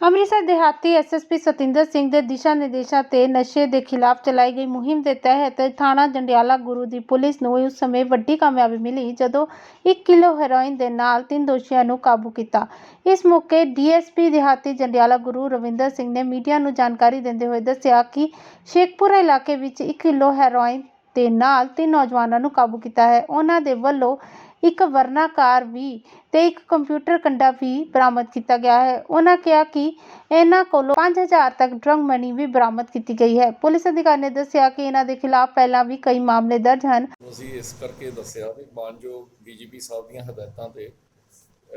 ਅੰਮ੍ਰਿਤਸਰ ਦਿਹਾਤੀ ਐਸਐਸਪੀ ਸਤਿੰਦਰ ਸਿੰਘ ਦੇ ਦਿਸ਼ਾ ਨਿਰਦੇਸ਼ਾਂ ਤੇ ਨਸ਼ੇ ਦੇ ਖਿਲਾਫ ਚਲਾਈ ਗਈ ਮੁਹਿੰਮ ਦੇ ਤਹਿਤ ਥਾਣਾ ਜੰਡਿਆਲਾ ਗੁਰੂ ਦੀ ਪੁਲਿਸ ਨੂੰ ਉਸ ਸਮੇਂ ਵੱਡੀ ਕਾਮਯਾਬੀ ਮਿਲੀ ਜਦੋਂ 1 ਕਿਲੋ ਹੈਰੋਇਨ ਦੇ ਨਾਲ ਤਿੰਨ ਦੋਸ਼ੀਆਂ ਨੂੰ ਕਾਬੂ ਕੀਤਾ। ਇਸ ਮੌਕੇ ਡੀਐਸਪੀ ਦਿਹਾਤੀ ਜੰਡਿਆਲਾ ਗੁਰੂ ਰਵਿੰਦਰ ਸਿੰਘ ਨੇ ਮੀਡੀਆ ਨੂੰ ਜਾਣਕਾਰੀ ਦਿੰਦੇ ਹੋਏ ਦੱਸਿਆ ਕਿ ਸ਼ੇਖਪੁਰਾ ਇਲਾਕੇ ਵਿੱਚ 1 ਕਿਲੋ ਹੈਰੋਇਨ ਦੇ ਨਾਲ ਤਿੰਨ ਨੌਜਵਾਨਾਂ ਨੂੰ ਕਾਬੂ ਕੀਤਾ ਹੈ। ਉਹਨਾਂ ਦੇ ਵੱਲੋਂ ਇੱਕ ਵਰਨਾ ਕਾਰ ਵੀ ਤੇ ਇੱਕ ਕੰਪਿਊਟਰ ਕੰਡਾ ਵੀ ਬਰਾਮਦ ਕੀਤਾ ਗਿਆ ਹੈ। ਉਹਨਾਂ ਕਿਹਾ ਕਿ ਇਹਨਾਂ ਕੋਲੋਂ 5000 ਤੱਕ ਡਰਗ ਮਨੀ ਵੀ ਬਰਾਮਦ ਕੀਤੀ ਗਈ ਹੈ। ਪੁਲਿਸ ਅਧਿਕਾਰੀ ਨੇ ਦੱਸਿਆ ਕਿ ਇਹਨਾਂ ਦੇ ਖਿਲਾਫ ਪਹਿਲਾਂ ਵੀ ਕਈ ਮਾਮਲੇ ਦਰਜ ਹਨ। ਅਸੀਂ ਇਸ ਕਰਕੇ ਦੱਸਿਆ ਵੀ ਮਾਨਯੋਗ ਡੀਜੀਪੀ ਸਾਹਿਬ ਦੀਆਂ ਹਦਾਇਤਾਂ ਤੇ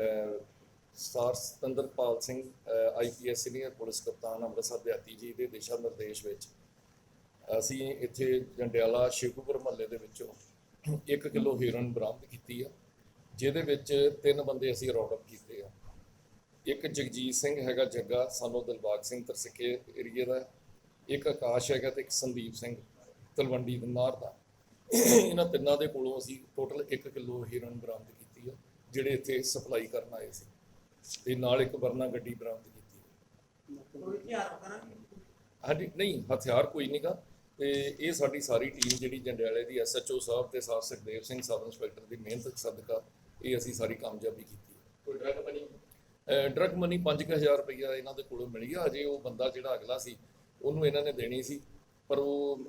ਅਹ, sir Satinderpal Singh IPS senior police ਕਪਤਾਨ ਅੰਮ੍ਰਿਤਸਰ ਦਿਹਾਤੀ ਜੀ ਦੇ ਦਿਸ਼ਾ ਨਿਰਦੇਸ਼ ਵਿੱਚ ਅਸੀਂ ਇੱਥੇ ਜੰਡਿਆਲਾ ਸ਼ੇਖੂਪੁਰ ਮਹੱਲੇ ਦੇ ਵਿੱਚੋਂ 1 ਕਿਲੋ ਹੀਰੋਇਨ ਬਰਾਮਦ ਕੀਤੀ ਆ। ਜਿਹਦੇ ਵਿੱਚ ਤਿੰਨ ਬੰਦੇ ਅਸੀਂ ਰੌਂਡ ਅਪ ਕੀਤੇ ਆ। ਇੱਕ ਜਗਜੀਤ ਸਿੰਘ ਹੈਗਾ ਜੱਗਾ ਸਾਨੂੰ ਦਿਲਬਾਗ ਸਿੰਘ ਤਰਸਿੱਕੇ ਏਰੀਏ ਦਾ। ਇੱਕ ਆਕਾਸ਼ ਹੈਗਾ ਤੇ ਇੱਕ ਸੰਦੀਪ ਸਿੰਘ ਤਲਵੰਡੀ ਦਨਾਰ ਦਾ। ਇਹਨਾਂ ਤਿੰਨਾਂ ਦੇ ਕੋਲੋਂ ਅਸੀਂ ਟੋਟਲ 1 ਕਿਲੋ ਹੀਰੋਇਨ ਬਰਾਮਦ ਕੀਤੀ ਆ ਜਿਹੜੇ ਇੱਥੇ ਸਪਲਾਈ ਕਰਨ ਆਏ ਸੀ। ਤੇ ਨਾਲ ਇੱਕ ਵਰਨਾ ਗੱਡੀ ਬਰਾਮਦ ਕੀਤੀ ਹਾਂਜੀ ਨਹੀਂ ਹਥਿਆਰ ਕੋਈ ਨਹੀਂਗਾ ਤੇ ਇਹ ਸਾਡੀ ਸਾਰੀ ਟੀਮ ਜਿਹੜੀ ਜੰਡਿਆਲੇ ਦੀ ਐਸਐਚਓ ਸਾਹਿਬ ਤੇ sir Sukhdev Singh sub inspector ਦੀ ਮਿਹਨਤ ਸਦਕਾ ਇਹ ਅਸੀਂ ਸਾਰੀ ਕਾਮਯਾਬੀ ਕੀਤੀ ਕੋਈ ਡਰਗ ਬਣੀ ਡਰਗ ਮਨੀ 5000 ਰੁਪਈਆ ਇਹਨਾਂ ਦੇ ਕੋਲੋਂ ਮਿਲੀ ਆ। ਅਜੇ ਉਹ ਬੰਦਾ ਜਿਹੜਾ ਅਗਲਾ ਸੀ ਉਹਨੂੰ ਇਹਨਾਂ ਨੇ ਦੇਣੀ ਸੀ ਪਰ ਉਹ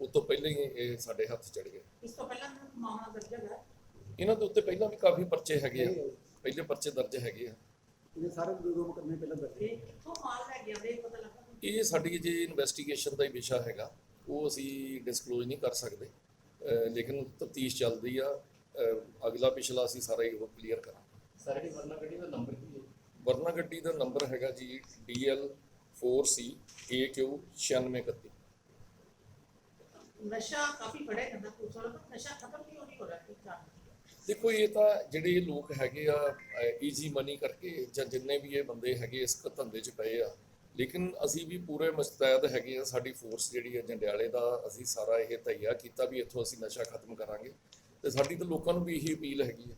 ਉਹ ਤੋਂ ਪਹਿਲਾਂ ਹੀ ਇਹ ਸਾਡੇ ਹੱਥ ਚੜ ਗਏ। ਇਸ ਤੋਂ ਪਹਿਲਾਂ ਵੀ ਮਾਮਲਾ ਦਰਜ ਹੈਗਾ? ਇਹਨਾਂ ਦੇ ਉੱਤੇ ਪਹਿਲਾਂ ਵੀ ਕਾਫੀ ਪਰਚੇ ਹੈਗੇ ਆ। ਪਹਿਲੇ ਪਰਚੇ ਦਰਜ ਹੈਗੇ ਆ। ਇਹ ਸਾਰੇ ਦੋ ਦੋ ਮੁਕੱਦਮੇ ਪਹਿਲਾਂ ਦਰਜ ਇਹ ਕਿੱਥੋਂ ਮਾਲ ਲੈ ਗਿਆ ਇਹ ਪਤਾ ਲੱਗਾ ਇਹ ਸਾਡੀ ਜੇ ਇਨਵੈਸਟੀਗੇਸ਼ਨ ਦਾ ਹੀ ਵਿਸ਼ਾ ਹੈਗਾ। ਉਹ ਅਸੀਂ ਡਿਸਕਲੋਜ਼ ਨਹੀਂ ਕਰ ਸਕਦੇ। ਲੇਕਿਨ ਤਫਤੀਸ਼ ਚੱਲਦੀ ਆ। ਅਗਲਾ ਪਿਛਲਾ ਅਸੀਂ ਸਾਰਾ ਹੀ ਉਹ ਕਲੀਅਰ ਕਰਾਂਗੇ। ਸਰ ਜਿਹੜੀ ਵਰਨਾ ਗੱਡੀ ਦਾ ਨੰਬਰ ਕੀ ਹੈ? ਵਰਨਾ ਗੱਡੀ ਦਾ ਨੰਬਰ ਹੈਗਾ ਜੀ DL 4C AQ 9631 ਨਸ਼ਾ ਕਾਫੀ ਫੜਿਆ ਜਾਂਦਾ ਪੁਲਿਸ ਵਾਲਾ ਪਰ ਨਸ਼ਾ ਖਤਮ ਕਿਉਂ ਨਹੀਂ ਹੋ ਰਿਹਾ? ਠੀਕ ਠਾਕ ਦੇਖੋ ਇਹ ਤਾਂ ਜਿਹੜੇ ਲੋਕ ਹੈਗੇ ਆ ਈਜ਼ੀ ਮਨੀ ਕਰਕੇ ਜਾਂ ਜਿੰਨੇ ਵੀ ਇਹ ਬੰਦੇ ਹੈਗੇ ਇਸ ਧੰਦੇ 'ਚ ਪਏ ਆ ਲੇਕਿਨ ਅਸੀਂ ਵੀ ਪੂਰੇ ਮੁਸਤੈਦ ਹੈਗੇ ਆ ਸਾਡੀ ਫੋਰਸ ਜਿਹੜੀ ਹੈ ਜੰਡਿਆਲੇ ਦਾ ਅਸੀਂ ਸਾਰਾ ਇਹ ਤਈਆ ਕੀਤਾ ਵੀ ਇੱਥੋਂ ਅਸੀਂ ਨਸ਼ਾ ਖਤਮ ਕਰਾਂਗੇ। ਤੇ ਸਾਡੀ ਤਾਂ ਲੋਕਾਂ ਨੂੰ ਵੀ ਇਹੀ ਅਪੀਲ ਹੈਗੀ ਹੈ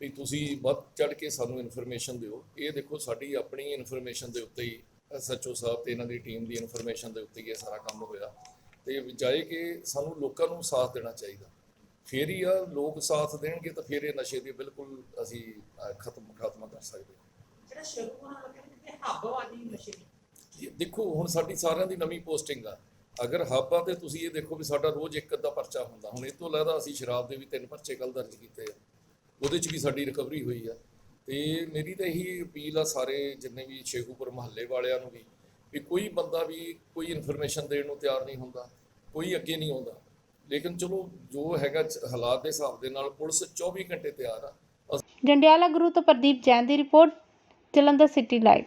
ਵੀ ਤੁਸੀਂ ਵੱਧ ਚੜ ਕੇ ਸਾਨੂੰ ਇਨਫੋਰਮੇਸ਼ਨ ਦਿਓ। ਇਹ ਦੇਖੋ ਸਾਡੀ ਆਪਣੀ ਇਨਫੋਰਮੇਸ਼ਨ ਦੇ ਉੱਤੇ ਹੀ ਐਸਐਚਓ ਸਾਹਿਬ ਤੇ ਇਹਨਾਂ ਦੀ ਟੀਮ ਦੀ ਇਨਫੋਰਮੇਸ਼ਨ ਦੇ ਉੱਤੇ ਹੀ ਇਹ ਸਾਰਾ ਕੰਮ ਹੋਇਆ। ਤੇ ਜਾਏ ਕਿ ਸਾਨੂੰ ਲੋਕਾਂ ਨੂੰ ਸਾਥ ਦੇਣਾ ਚਾਹੀਦਾ। ਫੇਰ ਹੀ ਆ ਲੋਕ ਸਾਥ ਦੇਣਗੇ ਤਾਂ ਫਿਰ ਇਹ ਨਸ਼ੇ ਦੀ ਬਿਲਕੁਲ ਅਸੀਂ ਖਤਮ ਖਾਤਮਾ ਕਰ ਸਕਦੇ। ਜਿਹੜਾ ਸ਼ੇਖੂਪੁਰਾ ਲੱਗੇ ਨੇ ਕਿ ਹੱਬ ਵਾਜੀ ਨਸ਼ੇ ਦੀ। ਦੇਖੋ ਹੁਣ ਸਾਡੀ ਸਾਰਿਆਂ ਦੀ ਨਵੀਂ ਪੋਸਟਿੰਗ ਆ। ਅਗਰ ਹੱਬ ਆ ਤੇ ਤੁਸੀਂ ਇਹ ਦੇਖੋ ਵੀ ਸਾਡਾ ਰੋਜ਼ ਇੱਕ ਅੱਧਾ ਪਰਚਾ ਹੁੰਦਾ। ਹੁਣ ਇਹ ਤੋਂ ਇਲਾਵਾ ਅਸੀਂ ਸ਼ਰਾਬ ਦੇ ਵੀ ਤਿੰਨ ਪਰਚੇ ਕੱਲ ਦਰਜ ਕੀਤੇ ਆ। ਉਹਦੇ 'ਚ ਵੀ ਸਾਡੀ ਰਿਕਵਰੀ ਹੋਈ ਆ। ਤੇ ਮੇਰੀ ਤਾਂ ਇਹੀ ਅਪੀਲ ਆ ਸਾਰੇ ਜਿੰਨੇ ਵੀ ਸ਼ੇਖੂਪੁਰ ਮਹੱਲੇ ਵਾਲਿਆਂ ਨੂੰ ਵੀ ਵੀ ਕੋਈ ਬੰਦਾ ਵੀ ਕੋਈ ਇਨਫੋਰਮੇਸ਼ਨ ਦੇਣ ਨੂੰ ਤਿਆਰ ਨਹੀਂ ਹੁੰਦਾ, ਕੋਈ ਅੱਗੇ ਨਹੀਂ ਆਉਂਦਾ। ਲੇਕਿਨ ਚਲੋ, ਜੋ ਹੈਗਾ ਹਾਲਾਤ ਦੇ ਹਿਸਾਬ ਦੇ ਨਾਲ ਪੁਲਿਸ 24 ਘੰਟੇ ਤਿਆਰ ਆ। ਜੰਡਿਆਲਾ ਗੁਰੂ ਤੋਂ ਪ੍ਰਦੀਪ ਜੈਨ ਦੀ ਰਿਪੋਰਟ, ਜਲੰਧਰ ਸਿਟੀ ਲਾਈਵ।